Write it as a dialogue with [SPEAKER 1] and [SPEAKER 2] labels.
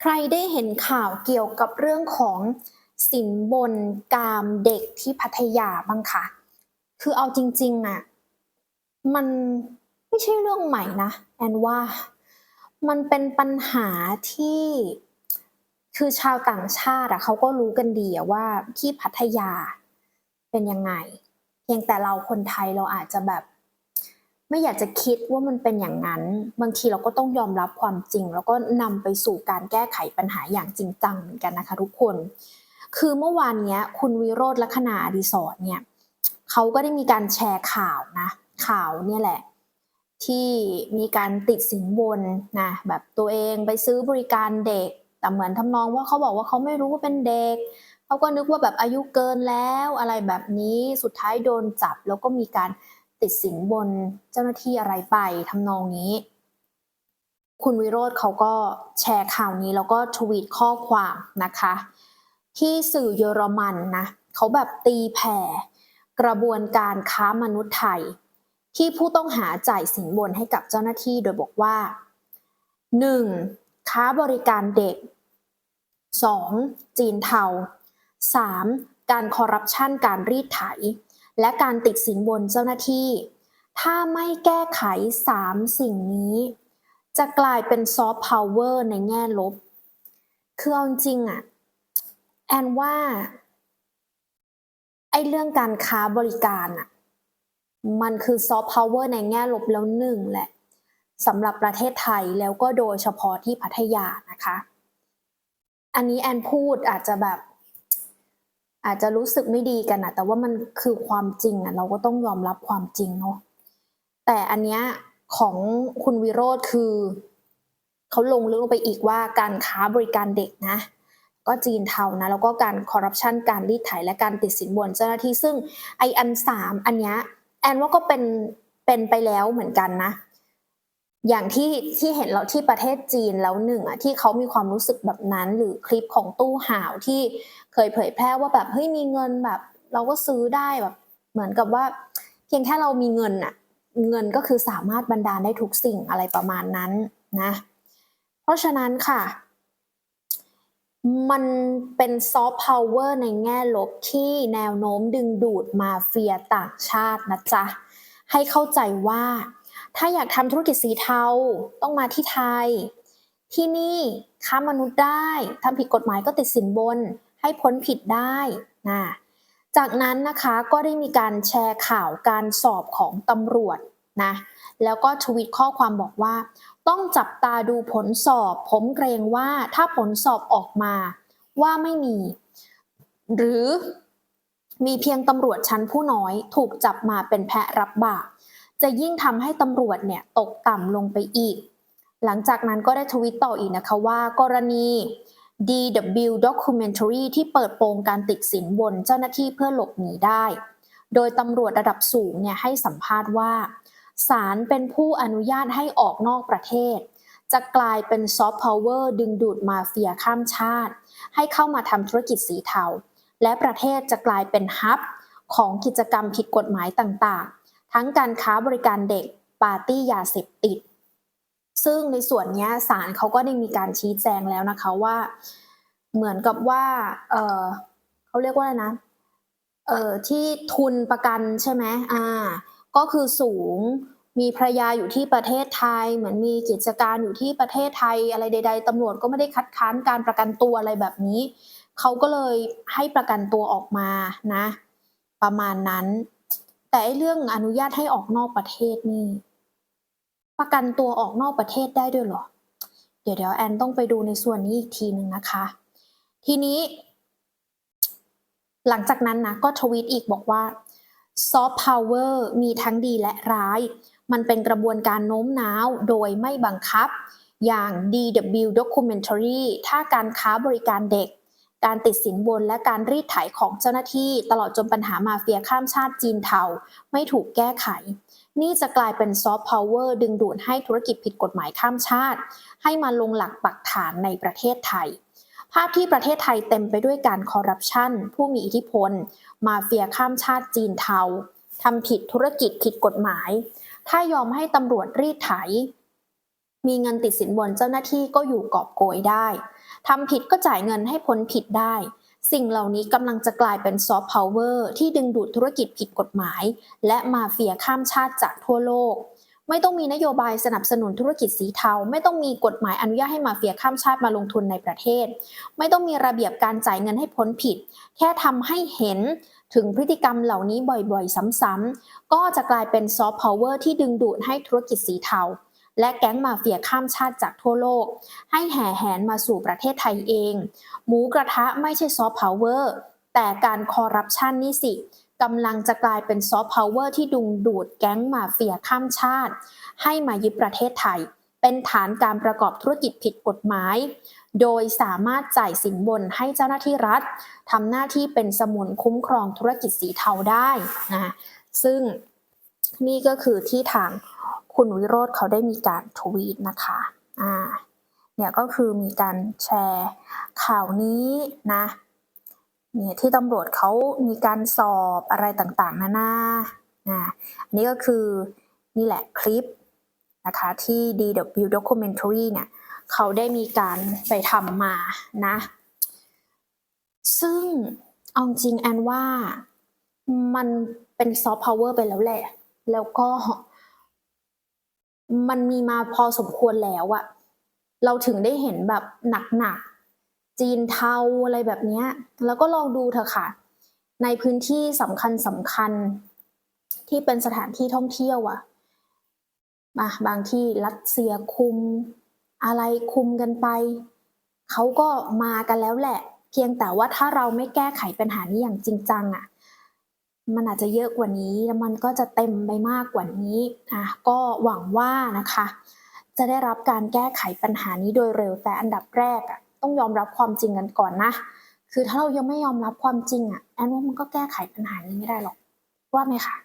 [SPEAKER 1] ใครได้เห็นข่าวเกี่ยวกับเรื่องของสินบนกามเด็กที่พัทยาบ้างคะคือเอาจริงๆอะมันไม่ใช่เรื่องใหม่นะแอนว่ามันเป็นปัญหาที่คือชาวต่างชาติอะเขาก็รู้กันดีอะว่าที่พัทยาเป็นยังไง เพียงแต่เราคนไทยเราอาจจะแบบ ไม่อยากจะคิดว่ามันเป็นอย่างนั้น บางทีเราก็ต้องยอมรับความจริง แล้วก็นำไปสู่การแก้ไขปัญหาอย่างจริงจังเหมือนกันนะคะ ทุกคน คือเมื่อวานนี้คุณวิโรธลักษณะอดีศรเนี่ยเขาก็ได้มีการแชร์ข่าวนะข่าวเนี่ยแหละ ที่มีการติดสินบนนะแบบตัวเองไปซื้อบริการเด็กแต่เหมือนทำนองว่าเขาบอกว่าเขาไม่รู้ว่าเป็นเด็กเขาก็นึกว่าแบบอายุเกินแล้วอะไรแบบนี้สุดท้ายโดนจับแล้วก็มีการ ติดสินบนเจ้าหน้าที่อะไรไปทำนองนี้ คุณวิโรธเขาก็แชร์ข่าวนี้แล้วก็ทวีตข้อความนะคะ ที่สื่อเยอรมันนะเขาแบบตีแผ่ กระบวนการค้ามนุษย์ไทย ที่ผู้ต้องหาจ่ายสินบนให้กับเจ้าหน้าที่โดยบอกว่า 1. ค้าบริการเด็ก 2. จีนเทา 3. การคอร์รัปชันการรีดไถ และการติดสินบนเจ้าหน้าที่ ถ้าไม่แก้ไข 3 สิ่งนี้ จะกลายเป็นซอฟต์พาวเวอร์ในแง่ลบ คือเอาจริงอะแอนว่าไอ้เรื่องการค้าบริการอะมันคือซอฟต์พาวเวอร์ในแง่ลบแล้วหนึ่งแหละสำหรับประเทศไทยแล้วก็โดยเฉพาะที่พัทยานะคะ อันนี้แอนพูดอาจจะแบบ อาจจะรู้สึกไม่ดีกันนะแต่ว่ามันคือความจริงอะเราก็ต้องยอมรับความจริงเนาะแต่อันเนี้ยของคุณวิโรธคือเขาลงลึกลงไปอีกว่าการค้าบริการเด็กนะ ก็จีนเทานะ แล้วก็การคอร์รัปชันการรีดไถและการติดสินบนเจ้าหน้าที่ซึ่งไออันสามอันเนี้ยแอนว่าก็เป็นเป็นไปแล้วเหมือนกันนะ อย่างที่ที่เห็นเราที่ประเทศจีนแล้วหนึ่งอะที่เขามีความรู้สึกแบบนั้นหรือคลิปของตู้ห่าวที่เคยเผยแพร่ว่าแบบเฮ้ยมีเงินแบบ เราก็ซื้อได้แบบ เหมือนกับว่า เพียงแค่เรามีเงินอะเงินก็คือสามารถบรรดาลได้ทุกสิ่งอะไรประมาณนั้นนะ เพราะฉะนั้นค่ะ มันเป็นซอฟต์พาวเวอร์ในแง่ลบที่แนวโน้มดึงดูดมาเฟียต่างชาตินะจ๊ะให้เข้าใจว่า ถ้าอยากทำธุรกิจสีเทาต้องมาที่ไทย ที่นี่ค้ามนุษย์ได้ทำผิดกฎหมายก็ติดสินบน ให้พ้นผิดได้นะจากนั้นนะคะก็ได้มีการแชร์ข่าวการสอบของตำรวจนะแล้วก็ทวิตข้อความบอกว่า ต้องจับตาดูผลสอบ ผมเกรงว่าถ้าผลสอบออกมาว่าไม่มี หรือมีเพียงตำรวจชั้นผู้น้อย ถูกจับมาเป็นแพะรับบาป จะยิ่งทำให้ตำรวจเนี่ยตกต่ำลงไปอีก หลังจากนั้นก็ได้ทวิตต่ออีกนะคะว่ากรณี DW Documentary ที่เปิดโปงการติดสินบนเจ้าหน้าที่เพื่อหลบหนีได้ โดยตำรวจระดับสูงเนี่ยให้สัมภาษณ์ว่าศาลเป็นผู้อนุญาตให้ออกนอกประเทศ จะกลายเป็นซอฟต์พาวเวอร์ดึงดูดมาเฟียข้ามชาติ ให้เข้ามาทำธุรกิจสีเทา และประเทศจะกลายเป็นฮับของกิจกรรมผิดกฎหมายต่างๆ ทั้งการค้าบริการเด็กปาร์ตี้ยาเสพติด ซึ่งในส่วนนี้ศาลเขาก็ได้มีการชี้แจงแล้วนะคะว่า เหมือนกับว่าเออเขาเรียกว่าอะไรนะเออที่ทุนประกันใช่ไหมอ่า ก็คือสูงมีภรรยาอยู่ที่ประเทศไทย เหมือนมีกิจการอยู่ที่ประเทศไทยอะไรใด ๆตำรวจก็ไม่ได้คัดค้านการประกันตัวอะไรแบบนี้ เขาก็เลยให้ประกันตัวออกมานะ ประมาณนั้น แต่เรื่องอนุญาตให้ออกนอกประเทศนี่ ประกันตัวออกนอกประเทศได้ด้วยเหรอ เดี๋ยวเดี๋ยวแอนต้องไปดูในส่วนนี้อีกทีหนึ่งนะคะ ทีนี้ หลังจากนั้นนะก็ทวีตอีกบอกว่าซอฟต์พาวเวอร์มีทั้งดีและร้าย มันเป็นกระบวนการโน้มน้าวโดยไม่บังคับ อย่าง DW Documentary ถ้าการค้าบริการเด็ก การติดสินบนและการรีดไถของเจ้าหน้าที่ ตลอดจนปัญหามาเฟียข้ามชาติจีนเทาไม่ถูกแก้ไข นี่จะกลายเป็นซอฟต์พาวเวอร์ดึงดูดให้ธุรกิจผิดกฎหมายข้ามชาติ ให้มาลงหลักปักฐานในประเทศไทย ภาพที่ประเทศไทยเต็มไปด้วยการคอร์รัปชันผู้มีอิทธิพล มาเฟียข้ามชาติจีนเทาทำผิดธุรกิจผิดกฎหมาย ถ้ายอมให้ตำรวจรีดไถ มีเงินติดสินบนเจ้าหน้าที่ก็อยู่กอบโกยได้ ทำผิดก็จ่ายเงินให้พ้นผิดได้ สิ่งเหล่านี้กำลังจะกลายเป็นซอฟต์พาวเวอร์ที่ดึงดูดธุรกิจผิดกฎหมาย และมาเฟียข้ามชาติจากทั่วโลก ไม่ต้องมีนโยบายสนับสนุนธุรกิจสีเทา ไม่ต้องมีกฎหมายอนุญาตให้มาเฟียข้ามชาติมาลงทุนในประเทศ ไม่ต้องมีระเบียบการจ่ายเงินให้พ้นผิด แค่ทำให้เห็นถึงพฤติกรรมเหล่านี้บ่อยๆ ซ้ำๆก็จะกลายเป็นซอฟต์พาวเวอร์ที่ดึงดูดให้ธุรกิจสีเทา และแก๊งมาเฟียข้ามชาติจากทั่วโลก ให้แห่แหนมาสู่ประเทศไทยเอง หมูกระทะไม่ใช่ซอฟต์พาวเวอร์แต่การคอร์รัปชันนี่สิกำลังจะกลายเป็นซอฟต์พาวเวอร์ที่ดึงดูดแก๊งมาเฟียข้ามชาติ ให้มายึดประเทศไทย เป็นฐานการประกอบธุรกิจผิดกฎหมาย โดยสามารถจ่ายสินบนให้เจ้าหน้าที่รัฐทำหน้าที่เป็นสมุนคุ้มครองธุรกิจสีเทาได้นะซึ่งนี่ก็คือที่ทาง คุณวิโรธเขาได้มีการทวีตนะคะอ่าเนี่ยก็คือมีการแชร์ข่าวนี้นะเนี่ยที่ตำรวจเขามีการสอบอะไรต่างๆนานานะอันนี้ก็คือนี่แหละคลิปนะคะที่ DW Documentary เนี่ยเขาได้มีการไปทำมานะ ซึ่งเอาจริงแอนว่ามันเป็นซอฟต์พาวเวอร์ไปแล้วแหละ แล้วก็ มันมีมาพอสมควรแล้วอะเราถึงได้เห็นแบบหนักๆจีนเทาอะไรแบบนี้แล้วก็ลองดูเถอะค่ะ ในพื้นที่สำคัญสำคัญที่เป็นสถานที่ท่องเที่ยวอะมาบางที่รัสเซียคุม อะไรคุมกันไปเขาก็มากันแล้วแหละ เพียงแต่ว่าถ้าเราไม่แก้ไขปัญหานี้อย่างจริงจังอะ มันอาจจะเยอะกว่านี้แล้วมันก็จะเต็มไปมากกว่านี้อะก็หวังว่านะคะ จะได้รับการแก้ไขปัญหานี้โดยเร็วแต่อันดับแรกอะต้องยอมรับความจริงกันก่อนนะ คือถ้าเรายังไม่ยอมรับความจริงอะแอนว่ามันก็แก้ไขปัญหานี้ไม่ได้หรอกว่าไหมคะ